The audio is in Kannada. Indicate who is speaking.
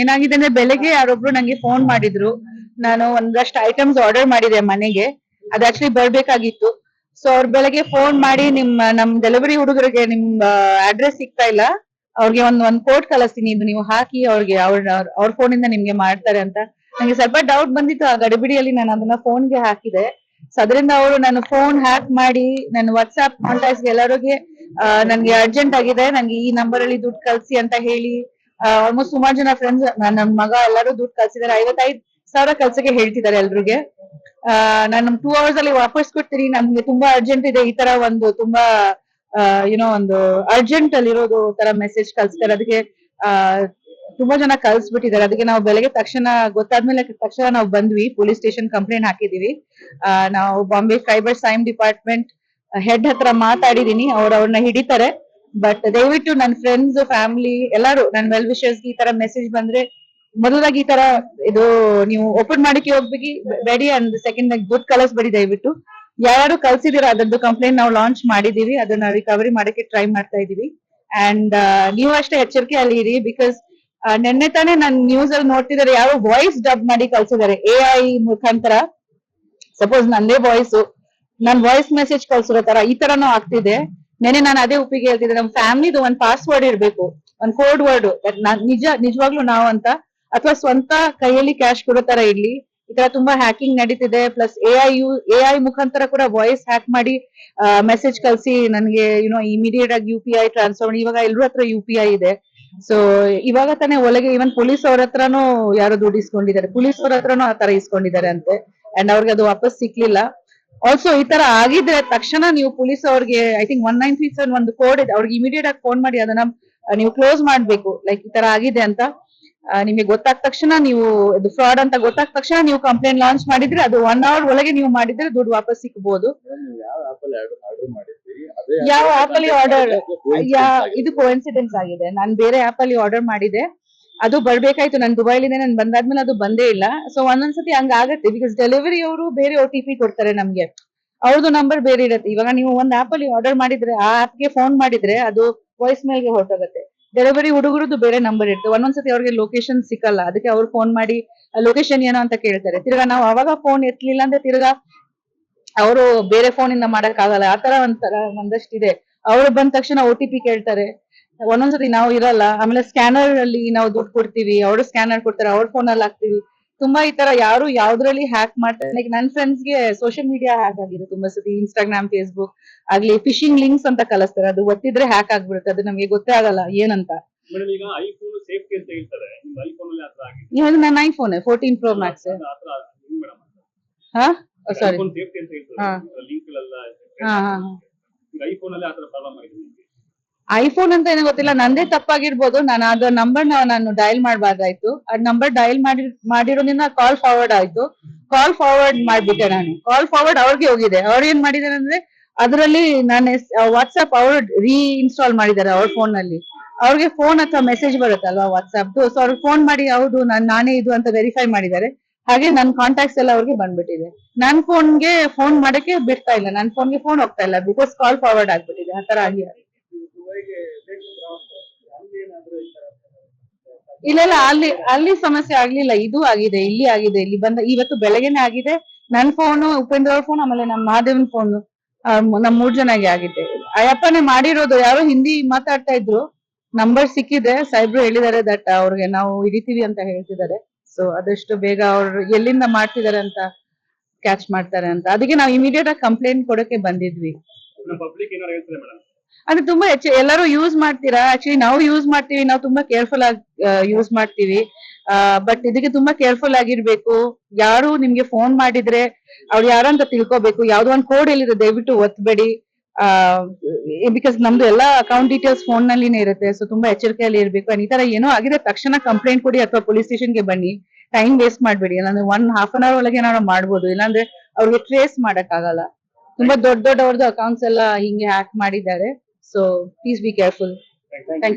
Speaker 1: ಏನಾಗಿದೆ ಅಂದ್ರೆ ಬೆಳಗ್ಗೆ ಯಾರೊಬ್ರು ನಂಗೆ ಫೋನ್ ಮಾಡಿದ್ರು. ನಾನು ಒಂದಷ್ಟು ಐಟಮ್ಸ್ ಆರ್ಡರ್ ಮಾಡಿದೆ ಮನೆಗೆ. ಅದ್ ಆಕ್ಚುಲಿ ಬರ್ಬೇಕಾಗಿತ್ತು. ಸೊ ಅವ್ರ ಬೆಳಗ್ಗೆ ಫೋನ್ ಮಾಡಿ ನಿಮ್ಮ, ನಮ್ ಡೆಲಿವರಿ ಹುಡುಗರಿಗೆ ನಿಮ್ ಅಡ್ರೆಸ್ ಸಿಗ್ತಾ ಇಲ್ಲ. ಅವ್ರಿಗೆ ಒಂದ್ ಒಂದ್ ಕೋಟ್ ಕಳಿಸ್ತೀನಿ. ಇದು ನೀವು ಹಾಕಿ ಅವ್ರಿಗೆ ಅವ್ರ ಅವ್ರ ಫೋನ್ ಇಂದ ನಿಮ್ಗೆ ಮಾಡ್ತಾರೆ ಅಂತ. ನಂಗೆ ಸ್ವಲ್ಪ ಡೌಟ್ ಬಂದಿತ್ತು. ಆ ಗಡಿಬಿಡಿಯಲ್ಲಿ ನಾನು ಅದನ್ನ phone ಗೆ ಹಾಕಿದೆ. ಸೊ ಅದರಿಂದ ಅವರು ನಾನು ಫೋನ್ ಹ್ಯಾಕ್ ಮಾಡಿ ನನ್ನ ವಾಟ್ಸ್ಆಪ್ ಕಾಂಟ್ಯಾಕ್ಟ್ಸ್ ಎಲ್ಲರಿಗೆ ನನ್ಗೆ ಅರ್ಜೆಂಟ್ ಆಗಿದೆ. ನಂಗೆ ಈ ನಂಬರ್ ಅಲ್ಲಿ ದುಡ್ಡು ಕಳ್ಸಿ ಅಂತ ಹೇಳಿ ಆಲ್ಮೋಸ್ಟ್ ಸುಮಾರು ಜನ ಫ್ರೆಂಡ್ಸ್ ನನ್ನ ಮಗ ಎಲ್ಲರೂ ದುಡ್ಡು ಕಳ್ಸಿದ್ದಾರೆ ಐವತ್ತೈದು ಸಾವಿರ ಕಳ್ಸಕ್ಕೆ ಹೇಳ್ತಿದ್ದಾರೆ ಎಲ್ರಿಗೆ. ಆ, ನಮ್ ಟೂ ಅವರ್ಸ್ ಅಲ್ಲಿ ವಾಪಸ್ ಕೊಡ್ತೀನಿ. ನಮ್ಗೆ ತುಂಬಾ ಅರ್ಜೆಂಟ್ ಇದೆ ಈ ತರ ಒಂದು ತುಂಬಾ ಏನೋ ಒಂದು ಅರ್ಜೆಂಟ್ ಅಲ್ಲಿ ಇರೋದು ತರ ಮೆಸೇಜ್ ಕಳ್ಸ್ತಾರೆ. ಅದಕ್ಕೆ ತುಂಬಾ ಜನ ಕಳ್ಸ್ಬಿಟ್ಟಿದ್ದಾರೆ ಅದಕ್ಕೆ ನಾವು ಬೆಳಗ್ಗೆ ತಕ್ಷಣ ಗೊತ್ತಾದ್ಮೇಲೆ ತಕ್ಷಣ ನಾವು ಬಂದ್ವಿ. ಪೊಲೀಸ್ ಸ್ಟೇಷನ್ ಕಂಪ್ಲೇಂಟ್ ಹಾಕಿದೀವಿ. ನಾವು ಬಾಂಬೆ ಸೈಬರ್ ಸೈಮ್ ಡಿಪಾರ್ಟ್ಮೆಂಟ್ ಹೆಡ್ ಹತ್ರ ಮಾತಾಡಿದೀನಿ. ಅವ್ರು ಅವ್ರನ್ನ ಹಿಡಿತಾರೆ. ಬಟ್ ದಯವಿಟ್ಟು ನನ್ನ ಫ್ರೆಂಡ್ಸ್ ಫ್ಯಾಮಿಲಿ ಎಲ್ಲರೂ ನನ್ನ ವೆಲ್ ವಿಷಸ್ ಈ ತರ ಮೆಸೇಜ್ ಬಂದ್ರೆ ಮೊದಲಾಗಿ ಈ ತರ ಇದು ನೀವು ಓಪನ್ ಮಾಡಕ್ಕೆ ಹೋಗ್ಬೇಕು ಬೇಡಿ ಅಂಡ್ ಸೆಕೆಂಡ್ ಕಲರ್ಸ್ ಕಳಿಸ್ಬೇಡಿ ದಯವಿಟ್ಟು. ಯಾರು ಕಲ್ಸಿದಿರ ಅದರದ್ದು ಕಂಪ್ಲೇಂಟ್ ನಾವು ಲಾಂಚ್ ಮಾಡಿದೀವಿ, ಅದನ್ನ ರಿಕವರಿ ಮಾಡಕ್ಕೆ ಟ್ರೈ ಮಾಡ್ತಾ ಇದೀವಿ. ಅಂಡ್ ನೀವು ಅಷ್ಟೇ ಎಚ್ಚರಿಕೆ ಅಲ್ಲಿ ಇರಿ ಬಿಕಾಸ್ ನಿನ್ನೆ ತಾನೇ ನಾನು ನ್ಯೂಸ್ ಅಲ್ಲಿ ನೋಡ್ತಿದ್ದಾರೆ ಯಾರು ವಾಯ್ಸ್ ಡಬ್ ಮಾಡಿ ಕಳ್ಸಿದ್ದಾರೆ ಎ ಐ ಮುಖಾಂತರ. ಸಪೋಸ್ ನಂದೇ ವಾಯ್ಸ್ ನನ್ ವಾಯ್ಸ್ ಮೆಸೇಜ್ ಕಳ್ಸಿರೋ ತರ ಈ ತರನು ಆಗ್ತಿದೆ. ನೆನೆ ನಾನು ಅದೇ ಉಪ್ಪಿಗೆ ಹೇಳ್ತಿದ್ದೆ, ನಮ್ ಫ್ಯಾಮಿಲಿದು ಒಂದ್ ಪಾಸ್ವರ್ಡ್ ಇರ್ಬೇಕು, ಒಂದ್ ಕೋಡ್ ವರ್ಡ್ ನಿಜ, ನಿಜವಾಗ್ಲೂ ನಾವು ಅಂತ, ಅಥವಾ ಸ್ವಂತ ಕೈಯಲ್ಲಿ ಕ್ಯಾಶ್ ಕೊಡೋ ತರ ಇರ್ಲಿ, ಈ ತರ ತುಂಬಾ ಹ್ಯಾಕಿಂಗ್ ನಡೀತಿದೆ plus A I you A I ಮುಖಾಂತರ ಕೂಡ ವಾಯ್ಸ್ ಹ್ಯಾಕ್ ಮಾಡಿ ಮೆಸೇಜ್ ಕಳ್ಸಿ ನನ್ಗೆ ಯುನೋ ಇಮಿಡಿಯೇಟ್ ಆಗಿ ಯು ಪಿ ಐ ಟ್ರಾನ್ಸ್ಫರ್ ಇವಾಗ ಎಲ್ರ ಹತ್ರ ಯು ಪಿ ಐ ಇದೆ. ಸೊ ಇವಾಗ ತಾನೇ ಒಳಗೆ ಇವನ್ ಪೊಲೀಸ್ ಅವ್ರ ಹತ್ರನೂ ಯಾರೋ ದುಡ್ಡು ಇಸ್ಕೊಂಡಿದ್ದಾರೆ ಪೊಲೀಸ್ ಅವ್ರ ಹತ್ರನೂ ಆ ತರ ಇಸ್ಕೊಂಡಿದ್ದಾರೆ ಅಂತೆ. ಅಂಡ್ ಅವ್ರಿಗೆ ಅದು ವಾಪಸ್ ಸಿಕ್ಲಿಲ್ಲ. ಆಲ್ಸೋ ಈ ತರ ಆಗಿದ್ರೆ ತಕ್ಷಣ ನೀವು ಪೊಲೀಸ್ ಅವ್ರಿಗೆ I think one nine three seven ಒಂದು ಕೋಡ್ ಇದೆ. ಅವ್ರಿಗೆ ಇಮಿಡಿಯೇಟ್ ಆಗಿ ಫೋನ್ ಮಾಡಿ ಅದನ್ನ ನೀವು ಕ್ಲೋಸ್ ಮಾಡ್ಬೇಕು. ಲೈಕ್ ಈ ತರ ಆಗಿದೆ ಅಂತ. ನಿಮಗೆ ಗೊತ್ತಾದ ತಕ್ಷಣ ನೀವು ಇದು ಫ್ರಾಡ್ ಅಂತ ಗೊತ್ತಾದ ತಕ್ಷಣ ನೀವು ಕಂಪ್ಲೇಂಟ್ ಲಾಂಚ್ ಮಾಡಿದ್ರೆ ಅದು ಒನ್ ಅವರ್ ಒಳಗೆ ನೀವು ಮಾಡಿದ್ರೆ ದುಡ್ಡು ವಾಪಸ್ ಸಿಕ್ಬಹುದು
Speaker 2: ನೀವು ಯಾವ ಆಪ್ ಅಲ್ಲಿ ಆರ್ಡರ್ ಇದು
Speaker 1: ಕೋಇನ್ಸಿಡೆನ್ಸ್ ಆಗಿದೆ. ನಾನು ಬೇರೆ ಆಪ್ ಅಲ್ಲಿ ಆರ್ಡರ್ ಮಾಡಿದೆ. ಅದು ಬರ್ಬೇಕಾಯ್ತು ನಾನು ದುಬೈಲಿಂದ ನಾನು ಬಂದಾದ್ಮೇಲೆ ಅದು ಬಂದೇ ಇಲ್ಲ. ಸೊ ಒಂದೊಂದ್ಸತಿ ಹಂಗ ಆಗತ್ತೆ ಬಿಕಾಸ್ ಡೆಲಿವರಿ ಅವರು ಬೇರೆ ಒ ಟಿ ಪಿ ಕೊಡ್ತಾರೆ ನಮ್ಗೆ. ಅವ್ರದ್ದು ನಂಬರ್ ಬೇರೆ ಇರುತ್ತೆ. ಇವಾಗ ನೀವು ಒಂದ್ ಆಪ್ ಅಲ್ಲಿ ಆರ್ಡರ್ ಮಾಡಿದ್ರೆ ಆ ಆಪ್ಗೆ ಫೋನ್ ಮಾಡಿದ್ರೆ ಅದು ವಾಯ್ಸ್ ಮೇಲ್ಗೆ ಹೊರಟೋಗುತ್ತೆ. ಡೆಲಿವರಿ ಹುಡುಗರದ್ದು ಬೇರೆ ನಂಬರ್ ಇರುತ್ತೆ. ಒಂದೊಂದ್ಸತಿ ಅವ್ರಿಗೆ ಲೊಕೇಶನ್ ಸಿಕ್ಕಲ್ಲ. ಅದಕ್ಕೆ ಅವ್ರು ಫೋನ್ ಮಾಡಿ ಲೊಕೇಶನ್ ಏನೋ ಅಂತ ಕೇಳ್ತಾರೆ. ತಿರ್ಗಾ ನಾವು ಅವಾಗ ಫೋನ್ ಎತ್ತಲಿಲ್ಲ ಅಂದ್ರೆ ತಿರ್ಗಾ ಅವರು ಬೇರೆ ಫೋನ್ ಇಂದ ಮಾಡಕ್ ಆಗಲ್ಲ. ಆತರ ಒಂಥರ ಒಂದಷ್ಟಿದೆ. ಅವ್ರು ಬಂದ ತಕ್ಷಣ ಒ ಟಿ ಪಿ ಕೇಳ್ತಾರೆ. ಒಂದೊಂದ್ಸತಿ ನಾವು ಇರಲ್ಲ ಆಮೇಲೆ ಸ್ಕ್ಯಾನರ್ ಅಲ್ಲಿ ನಾವು ದುಡ್ಡು ಕೊಡ್ತೀವಿ ಅವರು ಸ್ಕ್ಯಾನರ್ ಕೊಡ್ತಾರೆ ಅವ್ರ ಫೋನ್ ಅಲ್ಲಿ ಹಾಕ್ತಿವಿ. ತುಂಬಾ ಈ ತರ ಯಾರು ಯಾವ್ದ್ರಲ್ಲಿ ಹ್ಯಾಕ್ ಮಾಡ್ತಾರೆ ಲೈಕ್ ನನ್ನ ಫ್ರೆಂಡ್ಸ್ಗೆ ಸೋಷಿಯಲ್ ಮೀಡಿಯಾ ಹ್ಯಾಕ್ ಆಗಿದೆ ತುಂಬಾ ಸತಿ ಇನ್ಸ್ಟಾಗ್ರಾಮ್ ಫೇಸ್ಬುಕ್ ಆಗ್ಲಿ ಫಿಶಿಂಗ್ ಲಿಂಕ್ಸ್ ಅಂತ ಕಲಿಸ್ತಾರೆ. ಅದು ಒತ್ತಿದ್ರೆ ಹ್ಯಾಕ್ ಆಗ್ಬಿಡುತ್ತೆ. ಅದು ನಮ್ಗೆ ಗೊತ್ತೇ ಆಗಲ್ಲ ಏನಂತ. ನನ್ನ ಐಫೋನ್ ಫೋರ್ಟೀನ್ ಪ್ರೋ ಮ್ಯಾಕ್ಸ್ ಹಾ? ಸಾರಿ ಹಾ. ಹಾ ಹಾ
Speaker 3: ಐಫೋನ್
Speaker 1: ಅಂತ ಏನೋ ಗೊತ್ತಿಲ್ಲ, ನಂದೇ ತಪ್ಪಾಗಿರ್ಬೋದು. ನಾನು ಅದು ನಂಬರ್ ನಾನು ಡಯಲ್ ಮಾಡಬಾರ್ದಾಯ್ತು. ಅದ್ ನಂಬರ್ ಡಯಲ್ ಮಾಡಿ, ಮಾಡಿರೋದ್ರಿಂದ ಕಾಲ್ ಫಾರ್ವರ್ಡ್ ಆಯ್ತು. ಕಾಲ್ ಫಾರ್ವರ್ಡ್ ಮಾಡ್ಬಿಟ್ಟೆ ನಾನು. ಕಾಲ್ ಫಾರ್ವರ್ಡ್ ಅವ್ರಿಗೆ ಹೋಗಿದೆ. ಅವ್ರು ಏನ್ ಮಾಡಿದಾರೆ ಅಂದ್ರೆ, ಅದರಲ್ಲಿ ನಾನು ವಾಟ್ಸ್ಆಪ್ ಅವ್ರು ರೀ ಇನ್ಸ್ಟಾಲ್ ಮಾಡಿದ್ದಾರೆ ಅವ್ರ ಫೋನ್ನಲ್ಲಿ. ಅವ್ರಿಗೆ ಫೋನ್ ಅಥವಾ ಮೆಸೇಜ್ ಬರುತ್ತಲ್ವಾ ವಾಟ್ಸ್ಆಪ್ ಸೊ ಅವ್ರಿಗೆ ಫೋನ್ ಮಾಡಿ, ಹೌದು, ನಾನು, ನಾನೇ ಇದು ಅಂತ ವೆರಿಫೈ ಮಾಡಿದ್ದಾರೆ. ಹಾಗೆ ನನ್ನ ಕಾಂಟ್ಯಾಕ್ಟ್ಸ್ ಎಲ್ಲ ಅವ್ರಿಗೆ ಬಂದ್ಬಿಟ್ಟಿದೆ. ನನ್ ಫೋನ್ಗೆ ಫೋನ್ ಮಾಡಕ್ಕೆ ಬಿಡ್ತಾ ಇಲ್ಲ. ನನ್ನ ಫೋನ್ಗೆ ಫೋನ್ ಹೋಗ್ತಾ ಇಲ್ಲ. ಬಿಕಾಸ್ ಕಾಲ್ ಫಾರ್ವರ್ಡ್ ಆಗ್ಬಿಟ್ಟಿದೆ. ಆ ತರ ಆಗಿ ಇಲ್ಲ ಇಲ್ಲ ಅಲ್ಲಿ ಅಲ್ಲಿ ಸಮಸ್ಯೆ ಆಗ್ಲಿಲ್ಲ. ಇದು ಆಗಿದೆ, ಇಲ್ಲಿ ಆಗಿದೆ, ಇಲ್ಲಿ ಬಂದ, ಇವತ್ತು ಬೆಳಗ್ಗೆನೆ ಆಗಿದೆ. ನನ್ ಫೋನು ಉಪೇಂದ್ರ ಅವ್ರ ಫೋನ್ ಆಮೇಲೆ ನಮ್ಮ ಮಹಾದೇವನ್ ಫೋನ್ ನಮ್ ಮೂರ್ ಜನಗೆ ಆಗಿದೆ. ಅಯ್ಯಪ್ಪನೇ ಮಾಡಿರೋದು, ಯಾರೋ ಹಿಂದಿ ಮಾತಾಡ್ತಾ ಇದ್ರು. ನಂಬರ್ ಸಿಕ್ಕಿದೆ. ಸಾಹೇಬ್ರು ಹೇಳಿದ್ದಾರೆ ದಟ್ ಅವ್ರಿಗೆ ನಾವು ಹಿಡಿತೀವಿ ಅಂತ ಹೇಳ್ತಿದ್ದಾರೆ. ಸೊ ಅದಷ್ಟು ಬೇಗ ಅವ್ರು ಎಲ್ಲಿಂದ ಮಾಡ್ತಿದ್ದಾರೆ ಅಂತ ಕ್ಯಾಚ್ ಮಾಡ್ತಾರೆ ಅಂತ. ಅದಕ್ಕೆ ನಾವು ಇಮಿಡಿಯೇಟ್ ಆಗಿ ಕಂಪ್ಲೇಂಟ್ ಕೊಡಕ್ಕೆ ಬಂದಿದ್ವಿ. ಅಂದ್ರೆ ತುಂಬಾ ಹೆಚ್ಚು, ಎಲ್ಲರೂ ಯೂಸ್ ಮಾಡ್ತೀರಾ? ಆಕ್ಚುಲಿ ನಾವು ಯೂಸ್ ಮಾಡ್ತೀವಿ, ನಾವು ತುಂಬಾ ಕೇರ್ಫುಲ್ ಆಗಿ ಯೂಸ್ ಮಾಡ್ತೀವಿ. ಬಟ್ ಇದಕ್ಕೆ ತುಂಬಾ ಕೇರ್ಫುಲ್ ಆಗಿರ್ಬೇಕು. ಯಾರು ನಿಮ್ಗೆ ಫೋನ್ ಮಾಡಿದ್ರೆ ಅವ್ರು ಯಾರಂತ ತಿಳ್ಕೊಬೇಕು. ಯಾವ್ದೋ ಒಂದ್ ಕೋಡ್ ಎಲ್ಲಿದೆ ದಯವಿಟ್ಟು ಒತ್ಬೇಡಿ. ಬಿಕಾಸ್ ನಮ್ದು ಎಲ್ಲಾ ಅಕೌಂಟ್ ಡೀಟೇಲ್ಸ್ ಫೋನ್ ನಲ್ಲಿನೇ ಇರುತ್ತೆ ಸೊ ತುಂಬಾ ಎಚ್ಚರಿಕೆಯಲ್ಲಿ ಇರ್ಬೇಕು. And ಈ ತರ ಏನೋ ಆಗಿದೆ ತಕ್ಷಣ ಕಂಪ್ಲೇಂಟ್ ಕೊಡಿ ಅಥವಾ ಪೊಲೀಸ್ ಸ್ಟೇಷನ್ಗೆ ಬನ್ನಿ. ಟೈಮ್ ವೇಸ್ಟ್ ಮಾಡ್ಬೇಡಿ. ಇಲ್ಲಾಂದ್ರೆ ಒನ್ ಹಾಫ್ ಅನ್ ಅವರ್ ಒಳಗೆ ನಾವು ಮಾಡ್ಬೋದು. ಇಲ್ಲಾಂದ್ರೆ ಅವ್ರಿಗೆ ಟ್ರೇಸ್ ಮಾಡಕ್ ಆಗಲ್ಲ ತುಂಬಾ ದೊಡ್ಡ ದೊಡ್ಡವ್ರದ್ದು ಅಕೌಂಟ್ಸ್ ಎಲ್ಲ ಹಿಂಗೆ ಹ್ಯಾಕ್ ಮಾಡಿದ್ದಾರೆ. So please be careful. Thank you. Thank you.